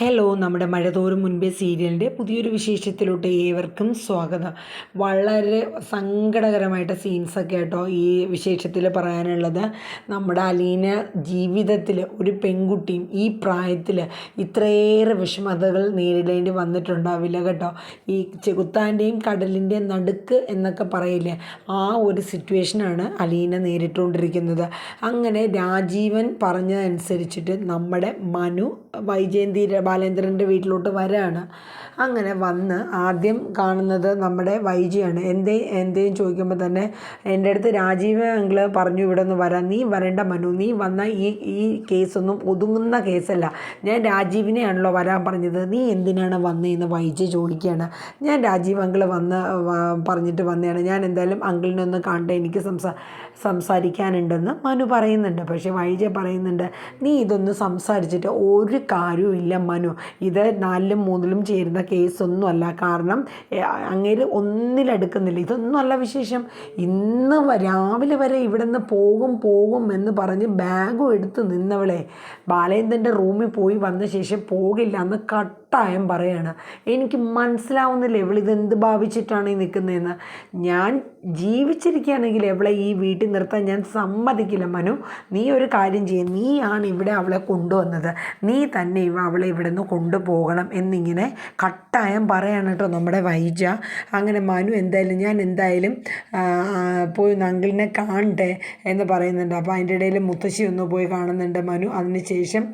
Hello നമ്മുടെ മഴതോറും മുൻപേ സീരിയലിന്റെ പുതിയൊരു വിശേഷത്തിലോട്ട് ഏവർക്കും സ്വാഗതം. വളരെ സങ്കടകരമായിട്ട് സീൻസൊക്കെ കേട്ടോ ഈ വിശേഷത്തിൽ പറയാനുള്ളത്. നമ്മുടെ അലീന ജീവിതത്തിൽ ഒരു പെൺകുട്ടിയും ഈ പ്രായത്തിൽ ഇത്രയേറെ വിഷമതകൾ നേരിടേണ്ടി വന്നിട്ടുണ്ടാവില്ല കേട്ടോ. ഈ ചെകുത്താന്റെയും കടലിന്റെയും നടുക്ക് എന്നൊക്കെ പറയില്ലേ ആ ഒരു സിറ്റുവേഷനാണ് അലീന നേരിട്ടുകൊണ്ടിരിക്കുന്നത്. അങ്ങനെ രാജീവൻ പറഞ്ഞതനുസരിച്ചിട്ട് നമ്മുടെ മനു വൈജയന്തി ബാലേന്ദ്രന്റെ വീട്ടിലോട്ട് വരാണ്. അങ്ങനെ വന്ന് ആദ്യം കാണുന്നത് നമ്മുടെ വൈജിയാണ്. എന്തേ എന്തേയും ചോദിക്കുമ്പോൾ തന്നെ എന്റെ അടുത്ത് രാജീവ് അങ്കിൾ പറഞ്ഞു ഇവിടെ നിന്ന് വരാൻ നീ വരേണ്ട മനു. നീ വന്ന ഈ ഈ കേസൊന്നും ഒതുങ്ങുന്ന കേസല്ല. ഞാൻ രാജീവിനെയാണല്ലോ വരാൻ പറഞ്ഞത്. നീ എന്തിനാണ് വന്നതെന്ന് വൈജി ചോദിക്കുകയാണ് ഞാൻ രാജീവ് അങ്കിൾ വന്ന് പറഞ്ഞിട്ട് വന്നതാണ്. ഞാൻ എന്തായാലും അങ്കിളിനെ ഒന്ന് കണ്ട് എനിക്ക് സംസാ സംസാരിക്കാനുണ്ടെന്ന് മനു പറയുന്നുണ്ട്. പക്ഷേ വൈജ പറയുന്നുണ്ട് നീ ഇതൊന്ന് സംസാരിച്ചിട്ട് ഒരു കാര്യവും ഇല്ല മനു. ഇത് നാലിലും മൂന്നിലും ചേരുന്ന കേസൊന്നുമല്ല. കാരണം അങ്ങേര് ഒന്നിലെടുക്കുന്നില്ല. ഇതൊന്നുമല്ല വിശേഷം. ഇന്ന് രാവിലെ വരെ ഇവിടെ നിന്ന് പോകും പോകും എന്ന് പറഞ്ഞ് ബാഗും എടുത്ത് നിന്നവളെ. ബാലേന്ദ്രന്റെ റൂമിൽ പോയി വന്ന ശേഷം പോകില്ല. എന്ന് കട്ടായം പറയാണ്. എനിക്ക് മനസ്സിലാവുന്നില്ല ഇത് എന്ത് ഭാവിച്ചിട്ടാണ് ഈ നിൽക്കുന്നതെന്ന് ഞാൻ ജീവിച്ചിരിക്കുകയാണെങ്കിൽ അവളെ ഈ വീട്ടിൽ നിർത്താൻ ഞാൻ സമ്മതിക്കില്ല. മനു നീ ഒരു കാര്യം ചെയ്യും. നീയാണ് ഇവിടെ അവളെ കൊണ്ടുവന്നത്. നീ തന്നെ ഇവ അവളെ ഇവിടെ നിന്ന് കൊണ്ടുപോകണം എന്നിങ്ങനെ കട്ടായം പറയാണ് കേട്ടോ നമ്മുടെ വൈജ. അങ്ങനെ മനു എന്തായാലും ഞാൻ എന്തായാലും പോയി ഒന്ന് അങ്കിളിനെ കാണട്ടെ എന്ന് പറയുന്നുണ്ട്. അപ്പോൾ അതിന്റെ ഇടയിൽ മുത്തശ്ശി ഒന്ന് പോയി കാണുന്നുണ്ട് മനു. അതിനുശേഷം ശേഷം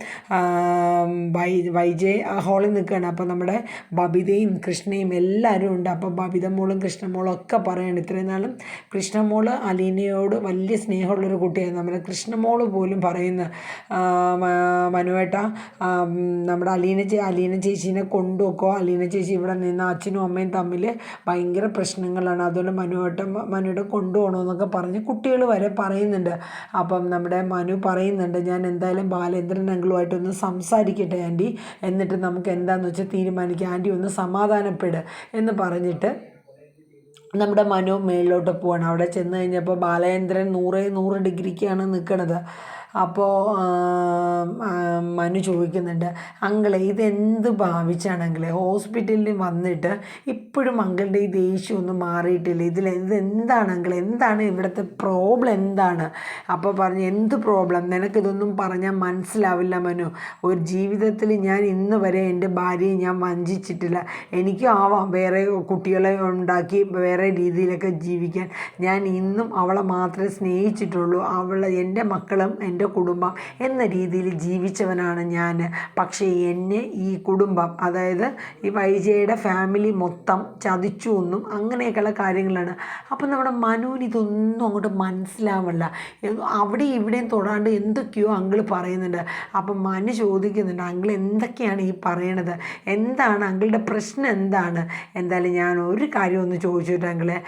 വൈ വൈജയ് ഹാളിൽ നിൽക്കുകയാണ്. അപ്പോൾ നമ്മുടെ ബബിതയും കൃഷ്ണയും എല്ലാവരും ഉണ്ട്. അപ്പോൾ ബബിത മോളും കൃഷ്ണമോളും ഒക്കെ പറയാണ് ഇത്രയും നാളും കൃഷ്ണമോൾ അലീനയോട് വലിയ സ്നേഹമുള്ളൊരു കുട്ടിയായിരുന്നു നമ്മുടെ കൃഷ്ണമോൾ പോലും പറയുന്ന മനുവേട്ട നമ്മുടെ അലീന ചേ അലീന ചേച്ചീനെ കൊണ്ടുവെക്കോ. അലീന ചേച്ചി ഇവിടെ നിന്ന് അച്ഛനും അമ്മയും തമ്മിൽ ഭയങ്കര പ്രശ്നങ്ങളാണ്. അതുകൊണ്ട് മനുവേട്ടൻ മനുവേട്ട കൊണ്ടുപോകണമെന്നൊക്കെ പറഞ്ഞ് കുട്ടികൾ വരെ പറയുന്നുണ്ട്. അപ്പം നമ്മുടെ മനു പറയുന്നുണ്ട് ഞാൻ എന്തായാലും ബാലേന്ദ്രൻ അങ്കിളുമായിട്ടൊന്ന് സംസാരിക്കട്ടെ ആന്റി. എന്നിട്ട് നമുക്ക് എന്താണെന്ന് വെച്ചാൽ തീരുമാനിക്കുക. ആന്റി ഒന്ന് സമാധാനപ്പെട് എന്ന് പറഞ്ഞിട്ട് നമ്മുടെ മനു മേളിലോട്ട് പോവാണ്. അവിടെ ചെന്ന് കഴിഞ്ഞപ്പോൾ ബാലേന്ദ്രൻ നൂറ് നൂറ് ഡിഗ്രിക്കാണ് നിൽക്കണത് അപ്പോൾ മനു ചോദിക്കുന്നുണ്ട് അങ്കിളെ ഇതെന്ത് ഭാവിച്ചാണെങ്കിലേ? ഹോസ്പിറ്റലിൽ വന്നിട്ട് ഇപ്പോഴും അങ്കിളുടെ ഈ ദേഷ്യമൊന്നും മാറിയിട്ടില്ല. ഇതിൽ ഇതെന്താണ് എന്താണ് ഇവിടുത്തെ പ്രോബ്ലം? എന്താണ്? അപ്പോൾ പറഞ്ഞു എന്ത് പ്രോബ്ലം? നിനക്കിതൊന്നും പറഞ്ഞാൽ മനസ്സിലാവില്ല മനു. ഒരു ജീവിതത്തിൽ ഞാൻ ഇന്ന് വരെ എന്റെ ഭാര്യയെ ഞാൻ വഞ്ചിച്ചിട്ടില്ല. എനിക്കും ആവാം വേറെ കുട്ടികളെ ഉണ്ടാക്കി വേറെ രീതിയിലൊക്കെ ജീവിക്കാൻ. ഞാൻ ഇന്നും അവളെ മാത്രമേ സ്നേഹിച്ചിട്ടുള്ളൂ. അവളെ എന്റെ മക്കളും എന്റെ കുടുംബം എന്ന രീതിയിൽ ജീവിച്ചവനാണ് ഞാൻ. പക്ഷേ എന്നെ ഈ കുടുംബം അതായത് ഈ വൈജയുടെ ഫാമിലി മൊത്തം ചതിച്ചു എന്നും അങ്ങനെയൊക്കെയുള്ള കാര്യങ്ങളാണ്. അപ്പം നമ്മുടെ മനുവിന് ഇതൊന്നും അങ്ങോട്ട് മനസ്സിലാവില്ല അവിടെ ഇവിടെയും തൊടാണ്ട് എന്തൊക്കെയോ അങ്കിൾ പറയുന്നുണ്ട്. അപ്പം മനു ചോദിക്കുന്നുണ്ട് അങ്കിൾ എന്തൊക്കെയാണ് ഈ പറയണത്? എന്താണ് അങ്കിളുടെ പ്രശ്നം എന്താണ്? എന്തായാലും ഞാൻ ഒരു കാര്യം ഒന്ന് ചോദിച്ചിട്ട് അങ്കിളെ.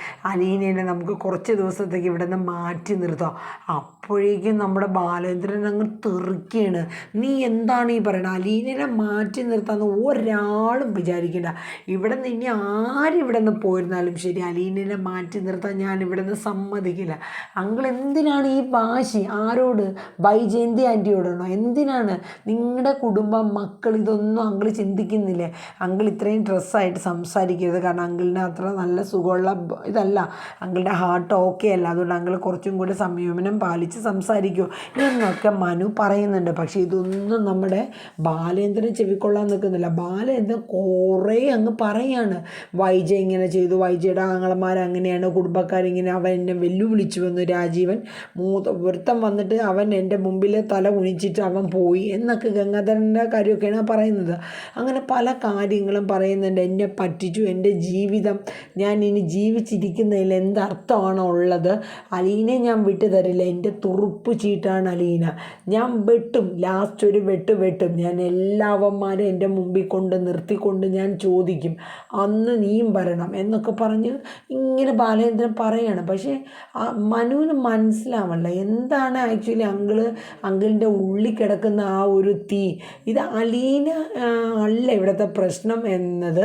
നമുക്ക് കുറച്ച് ദിവസത്തേക്ക് ഇവിടെ നിന്ന് മാറ്റി നിർത്താം. അപ്പോഴേക്കും നമ്മുടെ ബാലേന്ദ്രൻ അങ്ങ് തെറിക്കുകയാണ് നീ എന്താണ് ഈ പറയണത്? അലീനനെ മാറ്റി നിർത്താമെന്ന് ഒരാളും വിചാരിക്കേണ്ട. ഇവിടെ നിന്ന് ഇനി ആരിവിടെ നിന്ന് പോയിരുന്നാലും ശരി അലീനനെ മാറ്റി നിർത്താൻ ഞാൻ ഇവിടെ നിന്ന് സമ്മതിക്കില്ല. അങ്ങൾ എന്തിനാണ് ഈ വാശി? ആരോട്? വൈജയന്തി ആന്റിയോടാണോ എന്തിനാണ്? നിങ്ങളുടെ കുടുംബം മക്കൾ ഇതൊന്നും അങ്കിൾ ചിന്തിക്കുന്നില്ലേ? അങ്കിൾ ഇത്രയും ഡ്രസ്സായിട്ട് സംസാരിക്കരുത്. കാരണം അങ്കിളിന് അത്ര നല്ല സുഖമുള്ള ഇതല്ല. അങ്കിളുടെ ഹാർട്ട് ഓക്കെ അല്ല. അതുകൊണ്ട് അങ്കിൾ കുറച്ചും കൂടി സംയമനം പാലിച്ച് സംസാരിക്കൂ. എന്നൊക്കെ മനു പറയുന്നുണ്ട്. പക്ഷേ ഇതൊന്നും നമ്മുടെ ബാലേന്ദ്രൻ ചെവിക്കൊള്ളാൻ നിൽക്കുന്നില്ല. ബാലേന്ദ്രൻ കുറേ അങ്ങ് പറയാണ്. വൈജ ഇങ്ങനെ ചെയ്തു. വൈജയുടെ ആങ്ങളമാർ അങ്ങനെയാണ്. കുടുംബക്കാരിങ്ങനെ അവൻ എന്നെ വെല്ലുവിളിച്ചു വന്നു. രാജീവൻ മൂത്ത വൃത്തം വന്നിട്ട് അവൻ എന്റെ മുമ്പിൽ തല കുനിച്ചിട്ട് അവൻ പോയി എന്നൊക്കെ ഗംഗാധരന്റെ കാര്യമൊക്കെയാണ് പറയുന്നത്. അങ്ങനെ പല കാര്യങ്ങളും പറയുന്നുണ്ട്. എന്നെ പറ്റിച്ചു. എന്റെ ജീവിതം ഞാൻ ഇനി ജീവിച്ചിരിക്കുന്നതിൽ എന്തർത്ഥമാണോ ഉള്ളത് അലീനെ ഞാൻ വിട്ടു തരില്ല എന്റെ തുറുപ്പ് ചീട്ടാണ് അലീന. ഞാൻ വെട്ടും ലാസ്റ്റ് ഒരു വെട്ട് വെട്ടും. ഞാൻ എല്ലാവന്മാരും എന്റെ മുമ്പിൽ കൊണ്ട് നിർത്തിക്കൊണ്ട് ഞാൻ ചോദിക്കും അന്ന് നീയും വരണം എന്നൊക്കെ പറഞ്ഞ് ഇങ്ങനെ ബാലേന്ദ്രൻ പറയാണ്. പക്ഷേ മനുവിന് മനസ്സിലാവണ്ട എന്താണ് ആക്ച്വലി അങ്കിൾ അങ്കിളിന്റെ ഉള്ളിൽ കിടക്കുന്ന ആ ഒരു തീ? ഇത് അലീന അല്ല ഇവിടുത്തെ പ്രശ്നം എന്നത്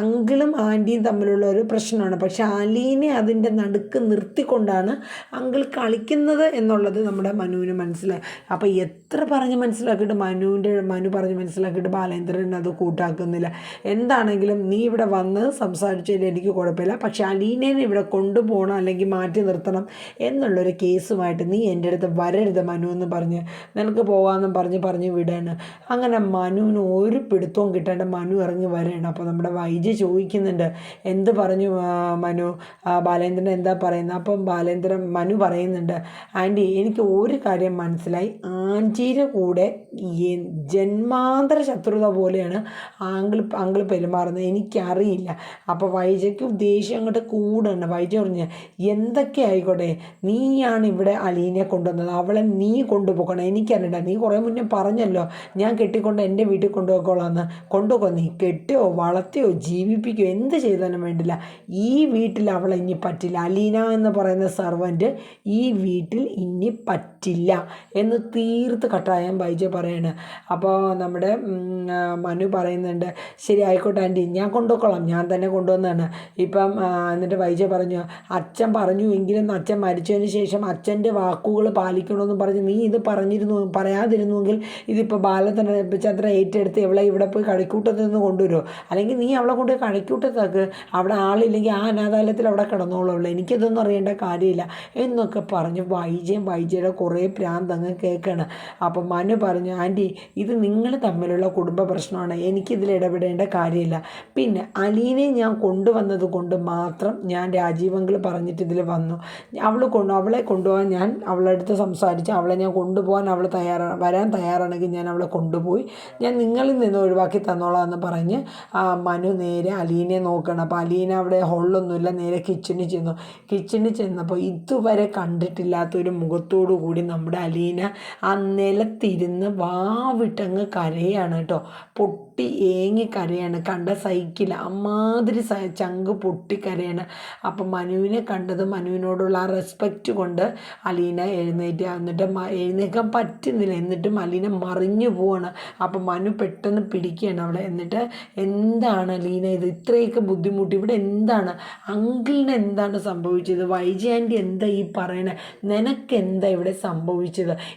അങ്കിളും ആന്റിയും തമ്മിലുള്ള ഒരു പ്രശ്നമാണ്. പക്ഷേ അലീനെ അതിന്റെ നടുക്ക് നിർത്തിക്കൊണ്ടാണ് അങ്കിൾ കളിക്കുന്നത് എന്നുള്ളത് നമ്മുടെ മനുവിന് മനസ്സിലാവും മനസ്സിലായി അപ്പോൾ എത്ര പറഞ്ഞ് മനസ്സിലാക്കിയിട്ട് മനുവിന്റെ മനു പറഞ്ഞ് മനസ്സിലാക്കിയിട്ട് ബാലേന്ദ്രൻ അത് കൂട്ടാക്കുന്നില്ല. എന്താണെങ്കിലും നീ ഇവിടെ വന്ന് സംസാരിച്ചതിൽ എനിക്ക് കുഴപ്പമില്ല. പക്ഷേ അലീനേനെ ഇവിടെ കൊണ്ടുപോകണം അല്ലെങ്കിൽ മാറ്റി നിർത്തണം എന്നുള്ളൊരു കേസുമായിട്ട് നീ എന്റെ അടുത്ത് വരരുത് മനു എന്ന് പറഞ്ഞ് നിനക്ക് പോകാമെന്നും പറഞ്ഞ് പറഞ്ഞ് വിടാണ്. അങ്ങനെ മനുവിന് ഒരു പിടുത്തവും കിട്ടാണ്ട് മനു ഇറങ്ങി വരികയാണ്. അപ്പോൾ നമ്മുടെ വൈദ്യ ചോദിക്കുന്നുണ്ട് എന്ത് പറഞ്ഞു മനു? ബാലേന്ദ്രൻ എന്താ പറയുന്നത്? അപ്പം ബാലേന്ദ്രൻ മനു പറയുന്നുണ്ട് ആന്റി എനിക്ക് ഒരു കാര്യം മനസ്സിലായി. ആന്റിയുടെ കൂടെ ജന്മാന്തര ശത്രുത പോലെയാണ് ആങ്കിൾ അങ്കിൾ പെരുമാറുന്നത്. എനിക്കറിയില്ല. അപ്പോൾ വൈജയ്ക്ക് ദേഷ്യം അങ്ങോട്ട് കൂടണം വൈജ പറഞ്ഞ് എന്തൊക്കെ ആയിക്കോട്ടെ നീയാണ് ഇവിടെ അലീനെ കൊണ്ടുവന്നത്. അവളെ നീ കൊണ്ടുപോകണം. എനിക്കറിയണ്ട നീ കുറേ മുന്നേ പറഞ്ഞല്ലോ ഞാൻ കെട്ടിക്കൊണ്ട് എന്റെ വീട്ടിൽ കൊണ്ടുപോയിക്കോളാന്ന്. കൊണ്ടുപോകോ നീ. കെട്ടുകയോ വളർത്തിയോ ജീവിപ്പിക്കുകയോ എന്ത് ചെയ്താലും വേണ്ടില്ല. ഈ വീട്ടിൽ അവളെ ഇനി പറ്റില്ല. അലീന എന്ന് പറയുന്ന സർവന്റ് ഈ വീട്ടിൽ ഇനി പറ്റില്ല. എന്ന് തീർത്ത് കട്ടായം ബൈജ പറയാണ്. അപ്പോൾ നമ്മുടെ മനു പറയുന്നുണ്ട് ശരി ആയിക്കോട്ടെ ആന്റി ഞാൻ കൊണ്ടുപോയിക്കോളാം. ഞാൻ തന്നെ കൊണ്ടുവന്നതാണ്. ഇപ്പം എന്നിട്ട് വൈജ പറഞ്ഞു അച്ഛൻ പറഞ്ഞു എങ്കിലും അച്ഛൻ മരിച്ചതിന് ശേഷം അച്ഛന്റെ വാക്കുകൾ പാലിക്കണമെന്ന് പറഞ്ഞ് നീ ഇത് പറഞ്ഞിരുന്നു പറയാതിരുന്നുവെങ്കിൽ ഇതിപ്പോൾ ബാലത്തന്നെ ചന്ദ്ര ഏറ്റെടുത്ത് ഇവളെ ഇവിടെ പോയി കളിക്കൂട്ടത്തിൽ നിന്ന് കൊണ്ടുവരുമോ അല്ലെങ്കിൽ നീ അവളെ കൊണ്ട് കളിക്കൂട്ടത്താക്ക് അവിടെ ആളില്ലെങ്കിൽ ആ അനാഥാലയത്തിൽ അവിടെ കിടന്നോളൂ അവളെ. എനിക്കിതൊന്നും അറിയേണ്ട കാര്യമില്ല. എന്നൊക്കെ പറഞ്ഞ് വൈജയും വൈജയുടെ കുറേ പ്രാന്തങ്ങ് കേൾക്കണം. അപ്പം മനു പറഞ്ഞു ആന്റി ഇത് നിങ്ങൾ തമ്മിലുള്ള കുടുംബ പ്രശ്നമാണ്. എനിക്കിതിൽ ഇടപെടേണ്ട കാര്യമില്ല. പിന്നെ അലീനെ ഞാൻ കൊണ്ടുവന്നത് കൊണ്ട് മാത്രം ഞാൻ രാജീവങ്കിൾ പറഞ്ഞിട്ട് ഇതിൽ വന്നു. അവൾ കൊണ്ട് അവളെ കൊണ്ടുപോകാൻ ഞാൻ അവളുടെ അടുത്ത് സംസാരിച്ച്. അവളെ ഞാൻ കൊണ്ടുപോകാൻ അവൾ തയ്യാറാണ് വരാൻ തയ്യാറാണെങ്കിൽ ഞാൻ അവളെ കൊണ്ടുപോയി. ഞാൻ നിങ്ങളിൽ നിന്ന് ഒഴിവാക്കി തന്നോളാം എന്ന് പറഞ്ഞ് മനു നേരെ അലീനെ നോക്കണം. അപ്പോൾ അലീന അവിടെ ഹോളിലൊന്നുമില്ല നേരെ കിച്ചണിൽ ചെന്നു. കിച്ചണിൽ ചെന്നപ്പോൾ ഇതുവരെ കണ്ടിട്ടില്ലാത്തൊരു മുഖത്തോടു കൂടി നമ്മുടെ അലീന ആ നിലത്തിരുന്ന് വാവിട്ടങ്ങ് കരയാണ് കേട്ടോ. പൊട്ടി ഏങ്ങി കരയാണ്. കണ്ട സൈക്കിൾ അമ്മാതിരി സ ചങ്ക് പൊട്ടി കരയാണ്. അപ്പം മനുവിനെ കണ്ടത് മനുവിനോടുള്ള ആ റെസ്പെക്റ്റ് കൊണ്ട് അലീന എഴുന്നേറ്റ് എന്നിട്ട് എഴുന്നേക്കാൻ പറ്റുന്നില്ല. എന്നിട്ടും അലീന മറിഞ്ഞു പോവാണ്. അപ്പം മനു പെട്ടെന്ന് പിടിക്കുകയാണ് അവളെ. എന്നിട്ട് എന്താണ് അലീന ഇത്? ഇത്രയൊക്കെ ബുദ്ധിമുട്ട്. ഇവിടെ എന്താണ്? അങ്കിളിന് എന്താണ് സംഭവിച്ചത്? വൈജി ആന്റി എന്താ ഈ പറയണേ? നിനക്ക് എന്താ ഇവിടെ സംഭവിച്ചത്?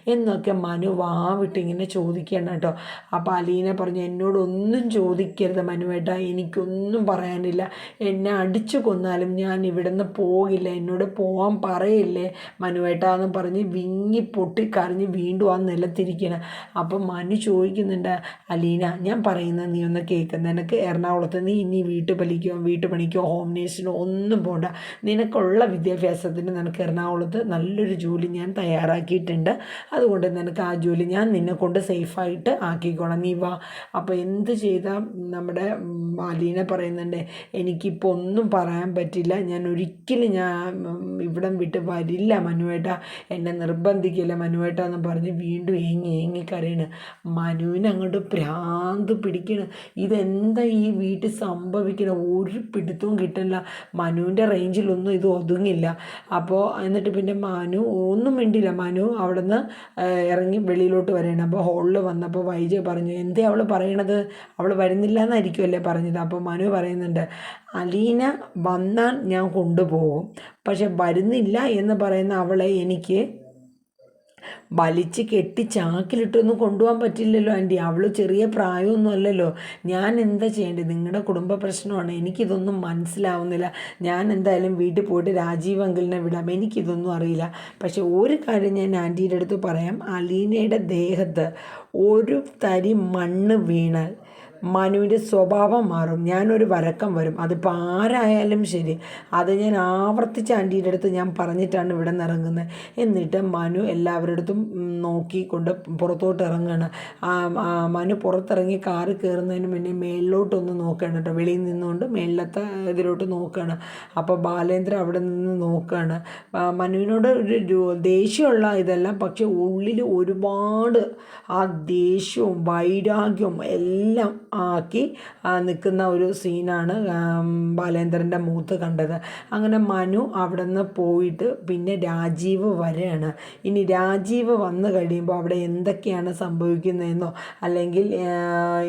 എന്നൊക്കെ മനു വാവിട്ട് ഇങ്ങനെ ചോദിക്കണം കേട്ടോ. അപ്പോൾ അലീന പറഞ്ഞു എന്നോടൊന്നും ചോദിക്കരുത് മനുവേട്ട എനിക്കൊന്നും പറയാനില്ല. എന്നെ അടിച്ചു കൊന്നാലും ഞാൻ ഇവിടുന്ന് പോകില്ല. എന്നോട് പോകാൻ പറയില്ലേ മനുവേട്ട എന്ന് പറഞ്ഞ് വിങ്ങി പൊട്ടിക്കറിഞ്ഞ് വീണ്ടും ആ നിലത്തിരിക്കണം അപ്പം മനു ചോദിക്കുന്നുണ്ട് അലീന ഞാൻ പറയുന്നത് നീ ഒന്ന് കേൾക്കുന്ന നിനക്ക് എറണാകുളത്ത് നീ ഇനി വീട്ടുപണിക്കോ വീട്ടുപണിക്കോ ഹോം നേഴ്സിനോ ഒന്നും പോണ്ട. നിനക്കുള്ള വിദ്യാഭ്യാസത്തിന് നിനക്ക് എറണാകുളത്ത് നല്ലൊരു ജോലി ഞാൻ തയ്യാറാക്കിയിട്ടുണ്ട്. അതുകൊണ്ട് നിനക്ക് ആ ജോലി ഞാൻ നിന്നെ കൊണ്ട് സേഫായിട്ട് ആക്കിക്കോളാം. നീ വാ. അപ്പോൾ എന്ത് ചെയ്താൽ നമ്മുടെ അലീന പറയുന്നുണ്ട് എനിക്കിപ്പോൾ ഒന്നും പറയാൻ പറ്റില്ല. ഞാൻ ഒരിക്കലും ഞാൻ ഇവിടം വിട്ട് വരില്ല മനുവേട്ട. എന്നെ നിർബന്ധിക്കില്ല മനുവേട്ട എന്ന് പറഞ്ഞ് വീണ്ടും ഏങ്ങി ഏങ്ങി കരയണ്. മനുവിന് അങ്ങോട്ട് പ്രാന്ത് പിടിക്കണ്. ഇതെന്താ ഈ വീട്ടിൽ സംഭവിക്കണം? ഒരു പിടുത്തവും കിട്ടില്ല മനുവിന്റെ റേഞ്ചിലൊന്നും ഇത് ഒതുങ്ങില്ല. അപ്പോൾ എന്നിട്ട് പിന്നെ മനു ഒന്നും മിണ്ടില്ല. മനു അവിടുന്ന് ഇറങ്ങി വെളിയിലോട്ട് വരികയാണ് അപ്പോൾ ഹോളിൽ വന്നപ്പോൾ വൈജ പറഞ്ഞു എന്തേ അവൾ പറയണത്? അവൾ വരുന്നില്ല എന്നായിരിക്കുമല്ലേ പറഞ്ഞത്? അപ്പോൾ മനു പറയുന്നുണ്ട് അലീന വന്നാൽ ഞാൻ കൊണ്ടുപോകും. പക്ഷെ വരുന്നില്ല എന്ന് പറയുന്ന അവളെ എനിക്ക് വലിച്ച് കെട്ടി ചാക്കിലിട്ടൊന്നും കൊണ്ടുപോകാൻ പറ്റില്ലല്ലോ ആന്റി. അവൾ ചെറിയ പ്രായമൊന്നും അല്ലല്ലോ. ഞാൻ എന്താ ചെയ്യേണ്ടത്? നിങ്ങളുടെ കുടുംബ പ്രശ്നമാണ്. എനിക്കിതൊന്നും മനസ്സിലാവുന്നില്ല. ഞാൻ എന്തായാലും വീട്ടിൽ പോയിട്ട് രാജീവ് അങ്കിളിനെ വിടാം. എനിക്കിതൊന്നും അറിയില്ല. പക്ഷെ ഒരു കാര്യം ഞാൻ ആന്റിയുടെ അടുത്ത് പറയാം. അലീനയുടെ ദേഹത്ത് ഒരു തരി മണ്ണ് വീണാൽ മനുവിന്റെ സ്വഭാവം മാറും. ഞാനൊരു വരക്കം വരും. അതിപ്പോൾ ആരായാലും ശരി. അത് ഞാൻ ആവർത്തിച്ച് ആന്റീന്റെ അടുത്ത് ഞാൻ പറഞ്ഞിട്ടാണ് ഇവിടെ നിന്ന് ഇറങ്ങുന്നത് എന്നിട്ട് മനു എല്ലാവരുടെ അടുത്തും നോക്കിക്കൊണ്ട് പുറത്തോട്ട് ഇറങ്ങുകയാണ് മനു പുറത്തിറങ്ങി കാറ് കയറുന്നതിന് മുന്നേ മേളിലോട്ടൊന്ന് നോക്കുകയാണ് കേട്ടോ. വെളിയിൽ നിന്നുകൊണ്ട് മേളിലത്തെ ഇതിലോട്ട് നോക്കുകയാണ് അപ്പോൾ ബാലേന്ദ്രൻ അവിടെ നിന്ന് നോക്കുകയാണ് മനുവിനോട് ഒരു ദേഷ്യമുള്ള ഇതല്ല. പക്ഷേ ഉള്ളിൽ ഒരുപാട് ആ ദേഷ്യവും വൈരാഗ്യവും എല്ലാം ആക്കി നിൽക്കുന്ന ഒരു സീനാണ് ബാലേന്ദ്രന്റെ മൂത്ത് കണ്ടത്. അങ്ങനെ മനു അവിടെ നിന്ന് പോയിട്ട് പിന്നെ രാജീവ് വരെയാണ് ഇനി രാജീവ് വന്നു കഴിയുമ്പോൾ അവിടെ എന്തൊക്കെയാണ് സംഭവിക്കുന്നതെന്നോ അല്ലെങ്കിൽ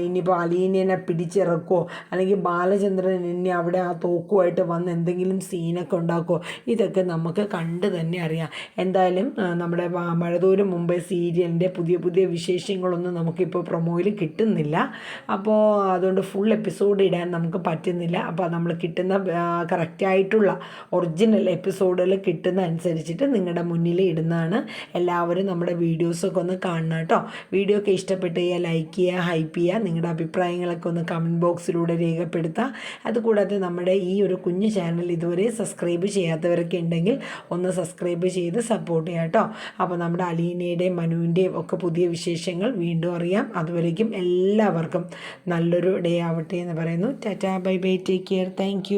ഇനിയിപ്പോൾ അലീനനെ പിടിച്ചിറക്കുമോ അല്ലെങ്കിൽ ബാലചന്ദ്രൻ ഇനി അവിടെ ആ തോക്കുമായിട്ട് വന്ന് എന്തെങ്കിലും സീനൊക്കെ ഉണ്ടാക്കുമോ ഇതൊക്കെ നമുക്ക് കണ്ട് തന്നെ അറിയാം. എന്തായാലും നമ്മുടെ മഴദൂരം മുമ്പ് സീരിയലിന്റെ പുതിയ പുതിയ വിശേഷങ്ങളൊന്നും നമുക്കിപ്പോൾ പ്രൊമോയിൽ കിട്ടുന്നില്ല. അപ്പോൾ അതുകൊണ്ട് ഫുൾ എപ്പിസോഡ് ഇടാൻ നമുക്ക് പറ്റുന്നില്ല. അപ്പോൾ നമ്മൾ കിട്ടുന്ന കറക്റ്റായിട്ടുള്ള ഒറിജിനൽ എപ്പിസോഡുകൾ കിട്ടുന്ന അനുസരിച്ചിട്ട് നിങ്ങളുടെ മുന്നിൽ ഇടുന്നതാണ്. എല്ലാവരും നമ്മുടെ വീഡിയോസൊക്കെ ഒന്ന് കാണണം കേട്ടോ. വീഡിയോ ഒക്കെ ഇഷ്ടപ്പെട്ട് ചെയ്യുക ലൈക്ക് ചെയ്യുക ഹൈപ്പ് ചെയ്യുക നിങ്ങളുടെ അഭിപ്രായങ്ങളൊക്കെ ഒന്ന് കമന്റ് ബോക്സിലൂടെ രേഖപ്പെടുത്തുക അതുകൂടാതെ നമ്മുടെ ഈ ഒരു കുഞ്ഞു ചാനൽ ഇതുവരെ സബ്സ്ക്രൈബ് ചെയ്യാത്തവരൊക്കെ ഉണ്ടെങ്കിൽ ഒന്ന് സബ്സ്ക്രൈബ് ചെയ്ത് സപ്പോർട്ട് ചെയ്യാം കേട്ടോ. അപ്പോൾ നമ്മുടെ അലീനയുടെയും മനുവിന്റെയും ഒക്കെ പുതിയ വിശേഷങ്ങൾ വീണ്ടും അറിയാം. അതുവരേക്കും എല്ലാവർക്കും നല്ലൊരു ഡേ ആവട്ടെ എന്ന് പറയുന്നു. Tata bye bye take care thank